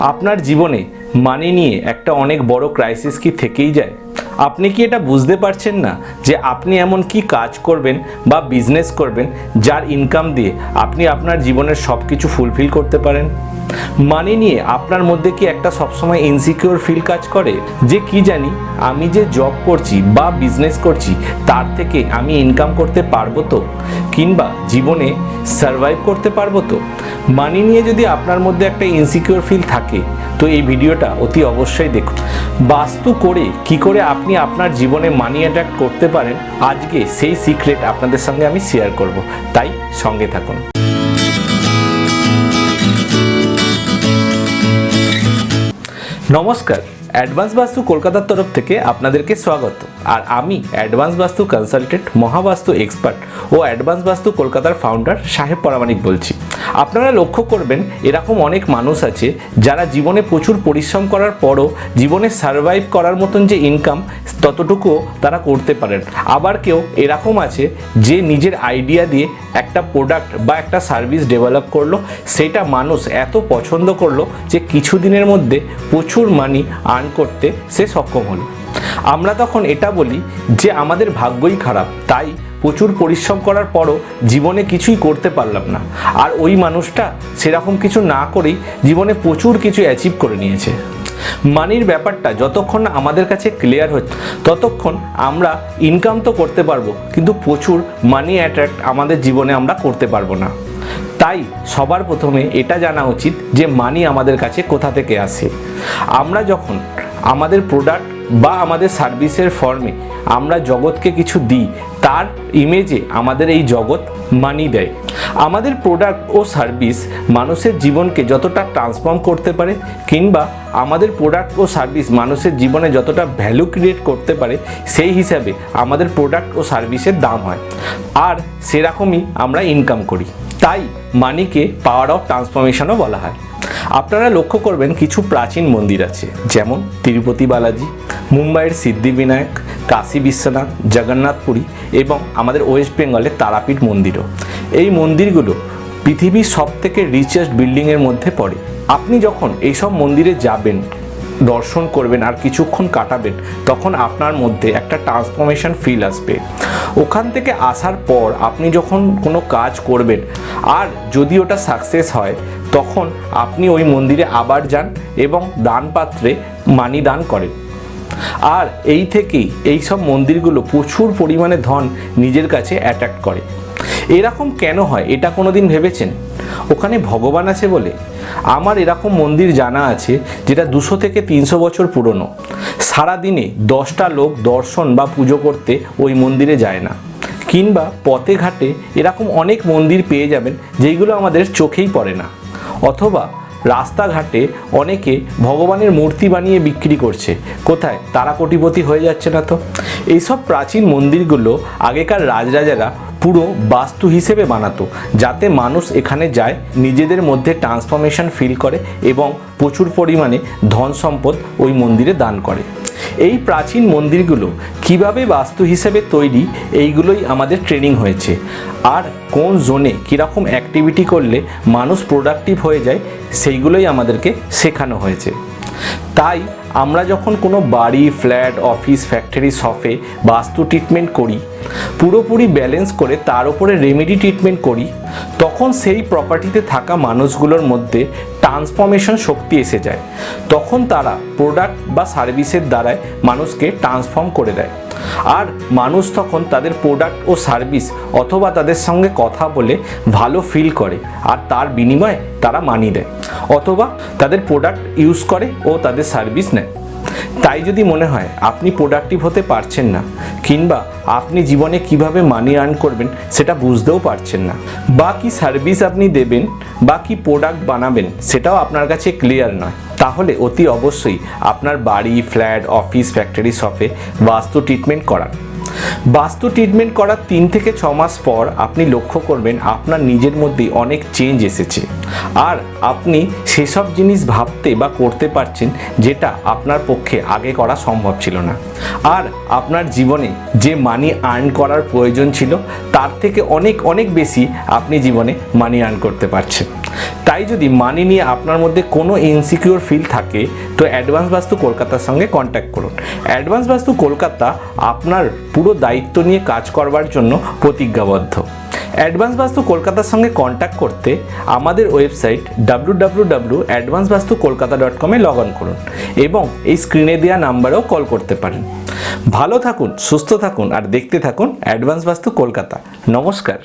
আপনার জীবনে মানি নিয়ে একটা অনেক বড় ক্রাইসিস কি থেকেই যায়? আপনি কি এটা বুঝতে পারছেন না যে আপনি এমন কি কাজ করবেন বা বিজনেস করবেন যার ইনকাম দিয়ে আপনি আপনার জীবনের সব কিছু ফুলফিল করতে পারেন? মানি নিয়ে আপনার মধ্যে কি একটা সবসময় ইনসিকিউর ফিল কাজ করে? যে কি জানি আমি যে জব করছি বা বিজনেস করছি তার থেকে আমি ইনকাম করতে পারব তো? কিংবা জীবনে সার্ভাইভ করতে পারব তো? মানি নিয়ে যদি আপনার মধ্যে একটা ইনসিকিউর ফিল থাকে, তো এই ভিডিওটা অতি অবশ্যই দেখুন। বাস্তু করে কি করে আপনি আপনার জীবনে মানি অ্যাট্রাক্ট করতে পারেন, আজকে সেই সিক্রেট আপনাদের সঙ্গে আমি শেয়ার করব। তাই সঙ্গে থাকুন। নমস্কার অ্যাডভান্স বাস্তু কলকাতার তরফ থেকে আপনাদেরকে স্বাগত। আর আমি advance vastu consultant, Mahavastu expert ও অ্যাডভান্স বাস্তু কলকাতার ফাউন্ডার সাহেব পরামানিক বলছি। আপনারা লক্ষ্য করবেন, এরকম অনেক মানুষ আছে যারা জীবনে প্রচুর পরিশ্রম করার পরও জীবনে সার্ভাইভ করার মতন যে ইনকাম ততটুকুও তারা করতে পারেন। আবার কেউ এরকম আছে যে নিজের আইডিয়া দিয়ে একটা প্রোডাক্ট বা একটা সার্ভিস ডেভেলপ করল, সেটা মানুষ এত পছন্দ করল যে কিছুদিনের মধ্যে প্রচুর মানি আর্ন করতে সে সক্ষম হলো। আমরা তখন এটা বলি যে আমাদের ভাগ্যই খারাপ, তাই প্রচুর পরিশ্রম করার পরও জীবনে কিছুই করতে পারলাম না। আর ওই মানুষটা সেরকম কিছু না করেই জীবনে প্রচুর কিছু অ্যাচিভ করে নিয়েছে। মানির ব্যাপারটা যতক্ষণ না আমাদের কাছে ক্লিয়ার হচ্ছে ততক্ষণ আমরা ইনকাম তো করতে পারব, কিন্তু প্রচুর মানি অ্যাট্রাক্ট আমাদের জীবনে আমরা করতে পারব না। তাই সবার প্রথমে এটা জানা উচিত যে মানি আমাদের কাছে কোথা থেকে আসে। আমরা যখন আমাদের প্রোডাক্ট বা আমাদের সার্ভিসের ফর্মে আমরা জগৎকে কিছু দিই, তার ইমেজে আমাদের এই জগৎ মানি দেয়। আমাদের প্রোডাক্ট ও সার্ভিস মানুষের জীবনকে যতটা ট্রান্সফর্ম করতে পারে কিংবা আমাদের প্রোডাক্ট ও সার্ভিস মানুষের জীবনে যতটা ভ্যালু ক্রিয়েট করতে পারে, সেই হিসাবে আমাদের প্রোডাক্ট ও সার্ভিসের দাম হয়। আর সেরকমই আমরা ইনকাম করি। তাই মানিকে পাওয়ার অফ ট্রান্সফরমেশনও বলা হয়। আপনারা লক্ষ্য করবেন কিছু প্রাচীন মন্দির আছে, যেমন তিরুপতি বালাজি, মুম্বাইয়ের সিদ্ধিবিনায়ক কাশী বিশ্বনাথ, জগন্নাথপুরী এবং আমাদের ওয়েস্ট বেঙ্গলের তারাপীঠ মন্দিরও। এই মন্দিরগুলো পৃথিবীর সব থেকে রিচেস্ট বিল্ডিংয়ের মধ্যে পড়ে। আপনি যখন এইসব মন্দিরে যাবেন, দর্শন করবেন আর কিছুক্ষণ কাটাবেন, তখন আপনার মধ্যে একটা ট্রান্সফরমেশন ফিল আসবে। ওখান থেকে আসার পর আপনি যখন কোনো কাজ করবেন, আর যদি ওটা সাকসেস হয়, তখন আপনি ওই মন্দিরে আবার যান এবং দান পাত্রে মানি দান করেন। আর এই থেকেই এই সব মন্দিরগুলো প্রচুর পরিমাণে ধন নিজের কাছে অ্যাট্রাক্ট করে। এরকম কেন হয়, এটা কোনো দিন ভেবেছেন? ওখানে ভগবান আছে বলে। আমার এরকম মন্দির জানা আছে, যেটা দুশো থেকে তিনশো বছর পুরনো। সারাদিনে দশটা লোক দর্শন বা পুজো করতে ওই মন্দিরে যায় না। কিংবা পথে ঘাটে এরকম অনেক মন্দির পেয়ে যাবেন যেইগুলো আমাদের চোখেই পড়ে না। অথবা রাস্তাঘাটে অনেকে ভগবানের মূর্তি বানিয়ে বিক্রি করছে। কোথায়? তারা কোটিপতি হয়ে যাচ্ছে না তো? এইসব প্রাচীন মন্দিরগুলো আগেকার রাজরাজারা পুরো বাস্তু হিসেবে বানাতো, যাতে মানুষ এখানে যায়, নিজেদের মধ্যে ট্রান্সফরমেশন ফিল করে এবং প্রচুর পরিমাণে ধন সম্পদ ওই মন্দিরে দান করে। এই প্রাচীন মন্দিরগুলো কীভাবে বাস্তু হিসেবে তৈরি, এইগুলোই আমাদের ট্রেনিং হয়েছে। আর কোন জোনে কীরকম অ্যাক্টিভিটি করলে মানুষ প্রোডাক্টিভ হয়ে যায়, সেইগুলোই আমাদেরকে শেখানো হয়েছে। তাই আমরা যখন কোনো বাড়ি ফ্ল্যাট অফিস ফ্যাক্টরি শপে বাস্তু ট্রিটমেন্ট করি, পুরোপুরি ব্যালেন্স করে তার উপরে রেমেডি ট্রিটমেন্ট করি, তখন সেই প্রপার্টিতে থাকা মানুষগুলোর মধ্যে ট্রান্সফরমেশন শক্তি এসে যায়। তখন তারা প্রোডাক্ট বা সার্ভিসের দ্বারায় মানুষকে ট্রান্সফর্ম করে দেয়। আর মানুষ তখন তাদের প্রোডাক্ট ও সার্ভিস অথবা তাদের সঙ্গে কথা বলে ভালো ফিল করে আর তার বিনিময়ে তারা মানি দেয় অথবা তাদের প্রোডাক্ট ইউজ করে ও তাদের সার্ভিস নেয়। তাই যদি মনে হয় আপনি প্রোডাক্টিভ হতে পারছেন না, কিংবা আপনি জীবনে কীভাবে মানি আর্ন করবেন সেটা বুঝতেও পারছেন না, বা কি সার্ভিস আপনি দেবেন, বা কি প্রোডাক্ট বানাবেন সেটাও আপনার কাছে ক্লিয়ার নয়, তাহলে অতি অবশ্যই আপনার বাড়ি ফ্ল্যাট অফিস ফ্যাক্টরি শপে বাস্তু ট্রিটমেন্ট করান। বাস্তু ট্রিটমেন্ট করার তিন থেকে ছ মাস পর আপনি লক্ষ্য করবেন আপনার নিজের মধ্যেই অনেক চেঞ্জ এসেছে। আর আপনি সেসব জিনিস ভাবতে বা করতে পারছেন যেটা আপনার পক্ষে আগে করা সম্ভব ছিল না। আর আপনার জীবনে যে মানি আর্ন করার প্রয়োজন ছিল, তার থেকে অনেক অনেক বেশি আপনি জীবনে মানি আর্ন করতে পারছেন। তাই যদি মানি নিয়ে আপনার মধ্যে কোনো ইনসিকিউর ফিল থাকে, তো অ্যাডভান্স বাস্তু কলকাতার সঙ্গে কন্ট্যাক্ট করুন। অ্যাডভান্স বাস্তু কলকাতা আপনার পুরো দায়িত্ব নিয়ে কাজ করবার জন্য প্রতিজ্ঞাবদ্ধ। অ্যাডভান্স বাস্তু কলকাতার সঙ্গে কন্ট্যাক্ট করতে আমাদের website W W W advance Vastu Kolkata dot কমে লগ অন করুন এবং এই স্ক্রিনে দেওয়া নাম্বারেও কল করতে পারেন। ভালো থাকুন, সুস্থ থাকুন আর দেখতে থাকুন অ্যাডভান্স বাস্তু কলকাতা নমস্কার।